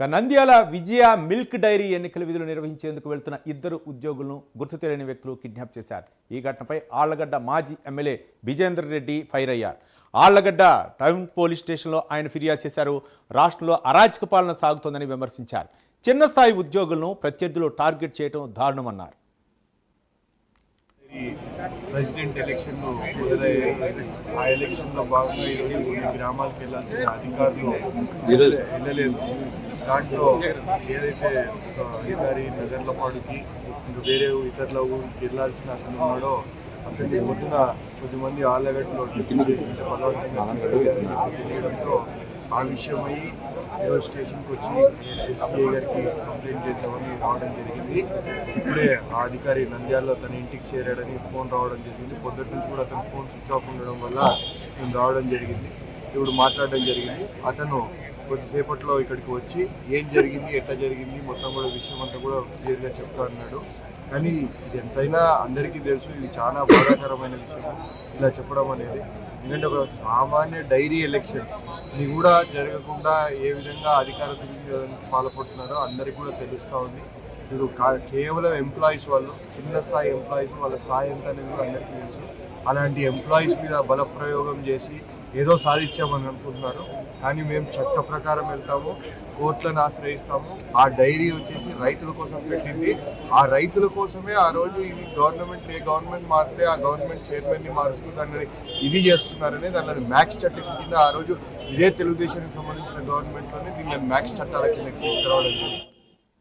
ఇక నంద్యాల విజయ milk dairy ఎన్నికల విధులు నిర్వహించేందుకు వెళ్తున్న ఇద్దరు ఉద్యోగులను గుర్తు తెలియని వ్యక్తులు కిడ్నాప్ చేశారు. ఈ ఘటనపై ఆళ్ళగడ్డ మాజీ ఎమ్మెల్యే విజేందర్ రెడ్డి ఫైర్ అయ్యారు. ఆళ్ళగడ్డ టౌన్ పోలీస్ స్టేషన్లో ఆయన ఫిర్యాదు చేశారు. రాష్ట్రంలో అరాచక పాలన సాగుతోందని విమర్శించారు. చిన్న స్థాయి ఉద్యోగులను ప్రత్యర్థులు టార్గెట్ చేయడం దారుణమన్నారు. ప్రెసిడెంట్ ఎలక్షన్ మొదలయ్యాయి ఆ ఎలక్షన్లో భాగంగా ఈరోజు కొన్ని గ్రామాలకు వెళ్ళాల్సిన అధికారులు వెళ్ళలేదు. దాంట్లో ఏదైతే ఒక అధికారి నగర్లపాడుకి ఇంకా వేరే ఇతరుల ఊరికి వెళ్ళాల్సిన అతను ఉన్నాడో అతన్ని పొద్దున కొద్దిమంది ఆళ్ళగడ్డలో తెలియడంతో ఆ విషయమై ఈరోజు స్టేషన్కి వచ్చి ఎస్పీ గారికి కంప్లైంట్ చేద్దామని రావడం జరిగింది. ఇప్పుడే ఆ అధికారి నంద్యాలలో తన ఇంటికి చేరాడని ఫోన్ రావడం జరిగింది. పొద్దుటి నుంచి కూడా అతను ఫోన్ స్విచ్ ఆఫ్ ఉండడం వల్ల నేను రావడం జరిగింది. ఇప్పుడు మాట్లాడడం జరిగింది. అతను కొద్దిసేపట్లో ఇక్కడికి వచ్చి ఏం జరిగింది ఎట్లా జరిగింది మొత్తం కూడా విషయం అంతా కూడా క్లియర్గా చెప్తా అన్నాడు. కానీ ఇది ఎంతైనా అందరికీ తెలుసు ఇది చాలా బాధాకరమైన విషయం ఇలా చెప్పడం అనేది. ఎందుకంటే ఒక సామాన్య డైరీ ఎలక్షన్ ఇది కూడా జరగకుండా ఏ విధంగా అధికార దుర్వినియోగానికి పాల్పడుతున్నారో అందరికీ కూడా తెలుస్తూ ఉంది. ఇప్పుడు కా- కేవలం ఎంప్లాయీస్ వాళ్ళు చిన్న స్థాయి ఎంప్లాయీస్ వాళ్ళ స్థాయి ఎంత అనేది కూడా అందరికీ తెలుసు. అలాంటి ఎంప్లాయీస్ మీద బలప్రయోగం చేసి ఏదో సాధించామని అనుకుంటున్నారు. కానీ మేము చట్ట ప్రకారం వెళ్తాము కోర్టులను ఆశ్రయిస్తాము. ఆ డైరీ వచ్చేసి రైతుల కోసం పెట్టింది. ఆ రైతుల కోసమే ఆ రోజు ఇవి గవర్నమెంట్ ఏ గవర్నమెంట్ మారితే ఆ గవర్నమెంట్ చైర్మన్ని మారుస్తుంది అన్నది ఇది చేస్తున్నారని దానిలో మ్యాక్స్ చట్టం కింద ఆ రోజు ఇదే తెలుగుదేశానికి సంబంధించిన గవర్నమెంట్లోనే దీన్ని మ్యాక్స్ చట్టాల కింద తీసుకురావడం జరిగింది.